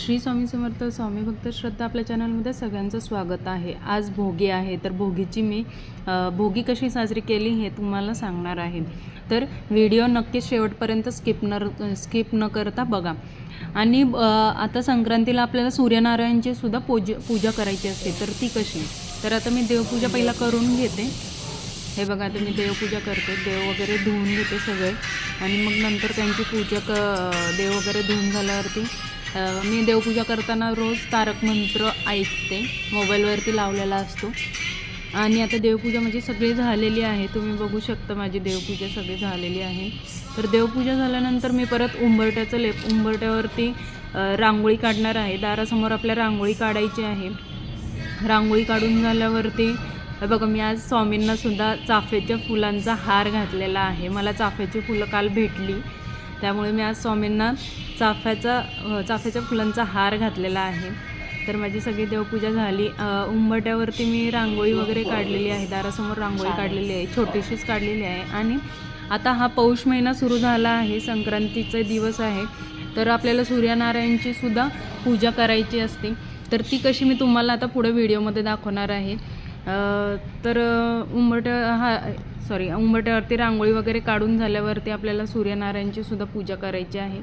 श्री स्वामी समर्थ स्वामी भक्त श्रद्धा आपल्या चॅनलमध्ये सगळ्यांचं स्वागत आहे. आज भोगी आहे तर भोगीची मी भोगी कशी साजरी केली हे तुम्हाला सांगणार आहे. तर व्हिडिओ नक्की शेवटपर्यंत स्किप न स्किप न करता बघा. आणि आता संक्रांतीला आपल्याला सूर्यनारायणची सुद्धा पूज पूजा करायची असते तर ती कशी? तर आता मी देवपूजा पहिला करून घेते. हे बघा आता मी देवपूजा करते देव वगैरे धुवून घेते सगळे. आणि मग नंतर त्यांची पूजा क देव वगैरे धुवून झाल्यावरती मी देवपूजा करताना रोज तारक मंत्र ऐकते. मोबाईलवरती लावलेला असतो. आणि आता देवपूजा म्हणजे माझी सगळी झालेली आहे. तुम्ही बघू शकता माझी देवपूजा सगळी झालेली आहे. तर देवपूजा झाल्यानंतर मी परत उंबरट्याचं लेप उंबरट्यावरती रांगोळी काढणार आहे. दारासमोर आपल्या रांगोळी काढायची आहे. रांगोळी काढून झाल्यावरती बघा मी आज स्वामींनासुद्धा चाफेच्या चाफ्याच्या फुलांचा हार घातलेला आहे. मला चाफ्याची फुलं काल भेटली. त्यामुळे मी आज स्वामींना चाफ्याचा चाफ्याच्या फुलांचा हार घातलेला आहे. तर माझी सगळी देवपूजा झाली. अ, उंबरट्यावरती मी रांगोळी वगैरे काढलेली आहे. दारासमोर रांगोळी काढलेली आहे. छोटीशीच काढलेली आहे. आणि आता हा पौष महिना सुरू झाला आहे. संक्रांतीचे दिवस आहे. तर आपल्याला सूर्यनारायणची सुद्धा पूजा करायची असते. तर ती कशी मी तुम्हाला आता पुढे व्हिडिओमध्ये दाखवणार आहे. तर उंबरट्या हा सॉरी उंबरट्यावरती रांगोळी वगैरे काढून झाल्यावरती आपल्याला सूर्यनारायणची सुद्धा पूजा करायची आहे.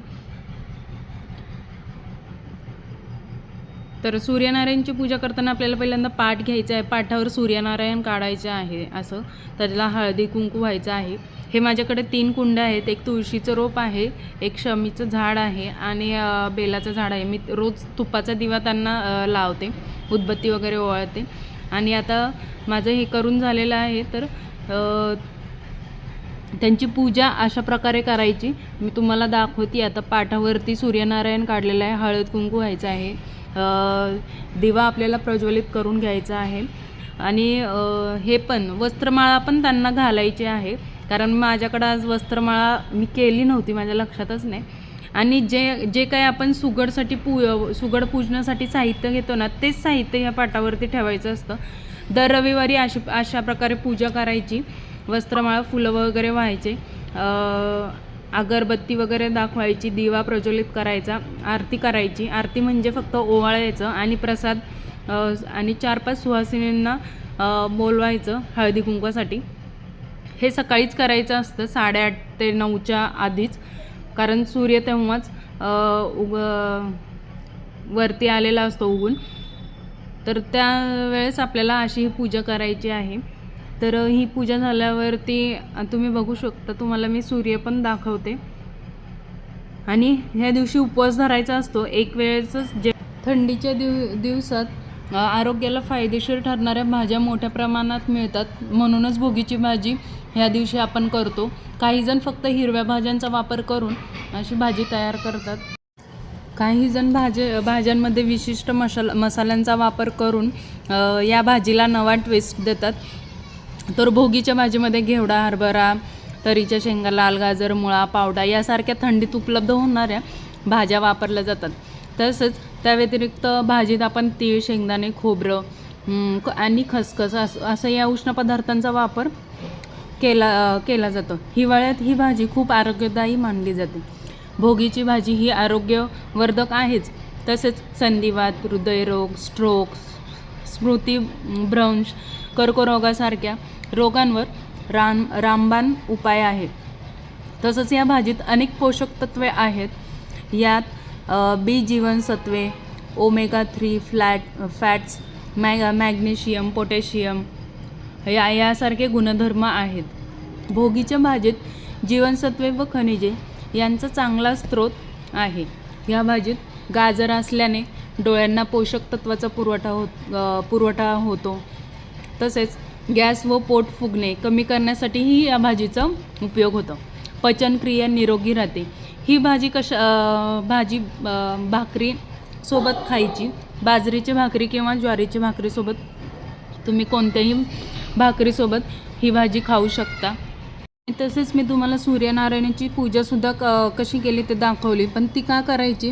तर सूर्यनारायणची पूजा करताना आपल्याला पहिल्यांदा पाठ घ्यायचा आहे. पाठावर सूर्यनारायण काढायचं आहे असं. त्याला हळदी कुंकू व्हायचं आहे. हे माझ्याकडे तीन कुंड आहेत. एक तुळशीचं रोप आहे एक शमीचं झाड आहे आणि बेलाचं झाड आहे. मी रोज तुपाचा दिवा त्यांना लावते. उदबत्ती वगैरे ओवाळते. आणि आता माझं हे करून झालेलं आहे तर त्यांची पूजा अशा प्रकारे करायची. मी तुम्हाला दाखवते आता पाठावरती सूर्यनारायण काढलेलं आहे हळद कुंकू व्हायचं आहे. दिवा आपल्याला प्रज्वलित करून घ्यायचा आहे. आणि हे पण वस्त्रमाळा पण त्यांना घालायची आहे. कारण माझ्याकडं आज वस्त्रमाळा मी केली नव्हती माझ्या लक्षातच नाही. आणि जे जे काही आपण सुगडसाठी पू सुगड पूजनासाठी साहित्य घेतो ना तेच साहित्य ह्या पाटावरती ठेवायचं असतं. दर रविवारी अशी अशा प्रकारे पूजा करायची. वस्त्रमाळा फुलं वगैरे व्हायचे. अगरबत्ती वगैरे दाखवायची दिवा प्रज्वलित करायचा आरती करायची. आरती म्हणजे फक्त ओवाळायचं आणि प्रसाद आणि चार पाच सुहासिनींना बोलवायचं हळदी कुंकवासाठी. हे सकाळीच करायचं असतं साडेआठ ते नऊच्या आधीच. कारण सूर्य तेव्हाच उग वरती आलेला असतो उगून. तर त्यावेळेस आपल्याला अशी ही पूजा करायची आहे. तर ही पूजा झाल्यावरती तुम्ही बघू शकता तुम्हाला मी सूर्य पण दाखवते. आणि ह्या दिवशी उपवास धरायचा असतो. एक वेळेसच जे थंडीच्या दिव दिवसात आरोग्याला फायदेशीर ठरणाऱ्या भाज्या मोठ्या प्रमाणात मिळतात. म्हणूनच भोगीची भाजी ह्या दिवशी आपण करतो. काहीजण फक्त हिरव्या भाज्यांचा वापर करून अशी भाजी तयार करतात. काहीजण भाजे भाज्यांमध्ये विशिष्ट मशाल मसाल्यांचा वापर करून या भाजीला नवा ट्विस्ट देतात. तर भोगीच्या भाजीमध्ये घेवडा हरभरा तरीच्या शेंगा लाल गाजर मुळा पावडा यासारख्या थंडीत उपलब्ध होणाऱ्या भाज्या वापरल्या जातात. तसंच त्या व्यतिरिक्त भाजीत आपण तीळ शेंगदाणे खोबरं आणि खसखस असं असं या उष्ण पदार्थांचा वापर केला केला जातो. हिवाळ्यात ही भाजी खूप आरोग्यदायी मानली जाते. भोगीची भाजी ही आरोग्यवर्धक आहेच. तसेच संधिवात हृदयरोग स्ट्रोक स्मृतिभ्रंश कर्करोगासारख्या रोगांवर राम रामबाण उपाय आहे. तसंच या भाजीत अनेक पोषक तत्वे आहेत. यात बी जीवनसत्वे omega three flat fats mag magnesium potassium या यासारखे गुणधर्म आहेत. भोगीच्या भाजीत जीवनसत्वे व खनिजे यांचा चांगला स्रोत आहे. या भाजीत गाजर असल्याने डोळ्यांना पोषक तत्वाचा पुरवठा होत पुरवठा होतो. तसेच गॅस व पोट फुगणे कमी करण्यासाठीही या भाजीचा उपयोग होतो. पचनक्रिया निरोगी राहते. ही भाजी कशा भाजी भाकरी सोबत खायची. बाजरीची भाकरी किंवा ज्वारीची भाकरीसोबत तुम्ही कोणत्याही भाकरीसोबत ही भाजी खाऊ शकता. तसेच मी तुम्हाला सूर्यनारायणाची पूजासुद्धा क कशी केली ते दाखवली. पण ती का करायची?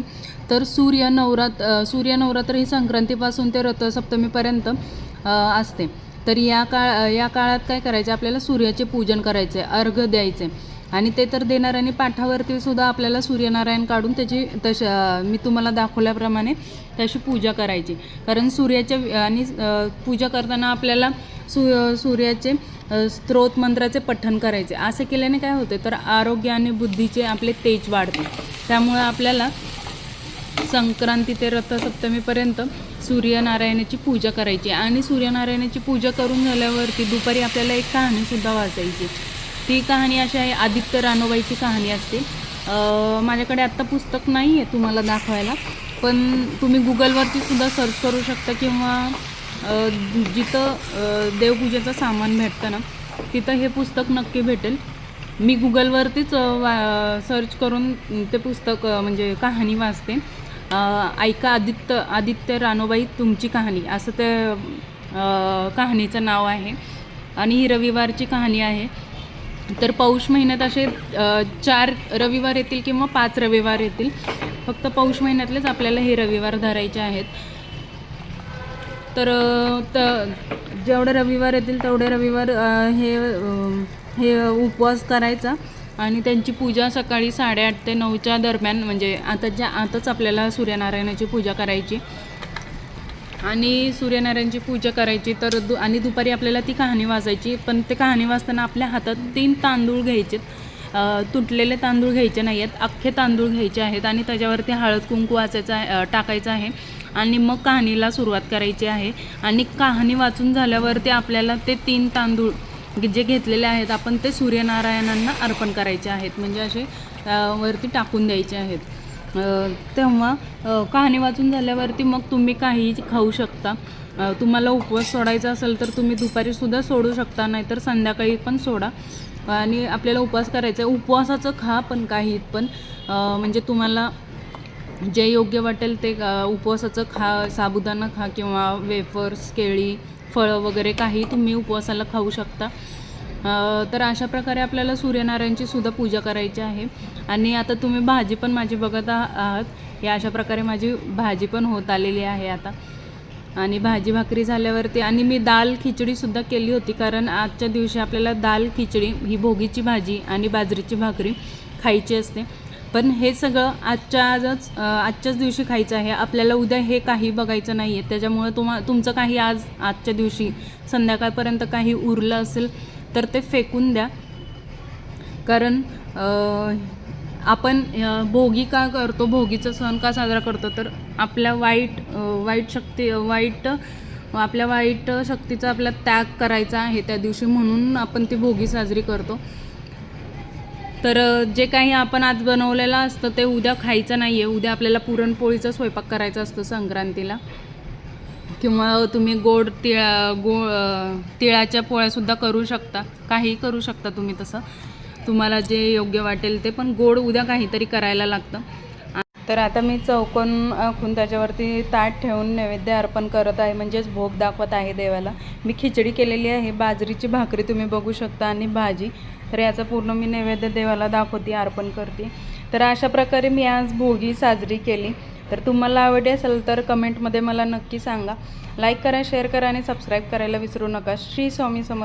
तर सूर्य नवरात सूर्य नवरात्र ही संक्रांतीपासून ते रथसप्तमीपर्यंत असते. तर या काळ या काळात काय करायचं? आपल्याला सूर्याचे पूजन करायचे अर्घ द्यायचे आणि ते तर देणार आणि पाठावरती सुद्धा आपल्याला सूर्यनारायण काढून त्याची तश मी तुम्हाला दाखवल्याप्रमाणे तशी पूजा करायची. कारण सूर्याच्या आणि पूजा करताना आपल्याला सू सूर्याचे स्त्रोत मंत्राचे पठण करायचे. असं केल्याने काय होते तर आरोग्य आणि बुद्धीचे आपले तेज वाढते. त्यामुळे आपल्याला संक्रांती ते रथसप्तमीपर्यंत सूर्यनारायणाची पूजा करायची. आणि सूर्यनारायणाची पूजा करून झाल्यावरती दुपारी आपल्याला एक कहाणीसुद्धा वाचायची. ती कहाणी अशी आहे आदित्य रानोबाईची कहाणी असते. माझ्याकडे आत्ता पुस्तक नाही आहे तुम्हाला दाखवायला पण तुम्ही गुगलवरती सुद्धा सर्च करू शकता किंवा जिथं देवपूजेचं सामान भेटतं ना तिथं हे पुस्तक नक्की भेटेल. मी गुगलवरतीच वा सर्च करून ते पुस्तक म्हणजे कहाणी वाचते. ऐका आदित्य आदित्य रानोबाई तुमची कहाणी. असं ते कहाणीचं नाव आहे. आणि ही रविवारची कहाणी आहे. तर पौष महिन्यात असे चार रविवार येतील किंवा पाच रविवार येतील. फक्त पौष महिन्यातलेच आपल्याला हे रविवार धरायचे आहेत. तर त जेवढे रविवार येतील तेवढे रविवार हे हे उपवास करायचा. आणि त्यांची पूजा सकाळी साडेआठ ते नऊच्या दरम्यान म्हणजे आता ज्या आताच आपल्याला सूर्यनारायणाची पूजा करायची. आणि सूर्यनारायणची पूजा करायची तर दु आणि दुपारी आपल्याला ती कहाणी वाचायची. पण ते कहाणी वाचताना आपल्या हातात तीन तांदूळ घ्यायचे तुटलेले तांदूळ घ्यायचे नाही आहेत अख्खे तांदूळ घ्यायचे आहेत आणि त्याच्यावरती हळद कुंकू वाचायचं आहे टाकायचं आहे. आणि मग कहाणीला सुरुवात करायची आहे. आणि कहाणी वाचून झाल्यावरती आपल्याला ते तीन तांदूळ जे घेतलेले आहेत आपण ते सूर्यनारायणांना अर्पण करायचे आहेत. म्हणजे असे वरती टाकून द्यायचे आहेत. तेव्हा कहाणी वाचून झाल्यावरती मग तुम्ही काही खाऊ शकता. तुम्हाला उपवास सोडायचा असेल तर तुम्ही दुपारीसुद्धा सोडू शकता नाहीतर संध्याकाळी पण सोडा. आणि आपल्याला उपवास करायचा आहे. उपवासाचं खा पण काही पण. म्हणजे तुम्हाला जे योग्य वाटेल ते उपवासाचं खा साबुदाणा खा किंवा वेफर्स केळी फळं वगैरे काही तुम्ही उपवासाला खाऊ शकता. तर अशा प्रकारे आपल्याला सूर्यनारायणची सुद्धा पूजा करायची आहे. आणि आता तुम्ही भाजी पण माझी बघत आहा- आहात. या अशा प्रकारे माझी भाजी पण होत आलेली आहे आता. आणि भाजी भाकरी झाल्यावरती आणि मी दाल खिचडीसुद्धा केली होती. कारण आजच्या दिवशी आपल्याला दाल खिचडी ही भोगीची भाजी आणि बाजरीची भाकरी खायची असते. पण हे सगळं आजच्या आजच आजच्याच दिवशी खायचं आहे. आपल्याला उद्या हे काही बघायचं नाही आहे त्याच्यामुळं तुम्हा तुमचं काही आज आजच्या दिवशी संध्याकाळपर्यंत काही उरलं असेल तर ते फेकून द्या. कारण आपण भोगी का करतो? भोगीचा सण का साजरा करतो? तर आपल्या वाईट वाईट शक्ती वाईट आपल्या वाईट शक्तीचा आपला त्याग करायचा आहे त्या दिवशी म्हणून आपण ती भोगी साजरी करतो. तर जे काही आपण आज बनवलेलं असतं ते उद्या खायचं नाही आहे उद्या आपल्याला पुरणपोळीचा स्वयंपाक करायचा असतो संक्रांतीला. किंवा तुम्ही गोड तिळा गो तिळाच्या पोळ्यासुद्धा करू शकता. काही करू शकता तुम्ही तसं. तुम्हाला जे योग्य वाटेल ते पण गोड उद्या काहीतरी करायला लागतं. तर आता मी चौकोन आखून त्याच्यावरती ताट ठेवून नैवेद्य अर्पण करत आहे म्हणजेच भोग दाखवत आहे देवाला. मी खिचडी केलेली आहे बाजरीची भाकरी तुम्ही बघू शकता आणि भाजी. तर याचा पूर्ण मी नैवेद्य देवाला दाखवते अर्पण करते. तर अशा प्रकारे मी आज भोगी साजरी केली. तर तुम्हाला आवडली असेल तर कमेंटमध्ये मला नक्की सांगा. लाईक करा शेअर करा आणि सबस्क्राईब करायला विसरू नका. श्री स्वामी समर्थ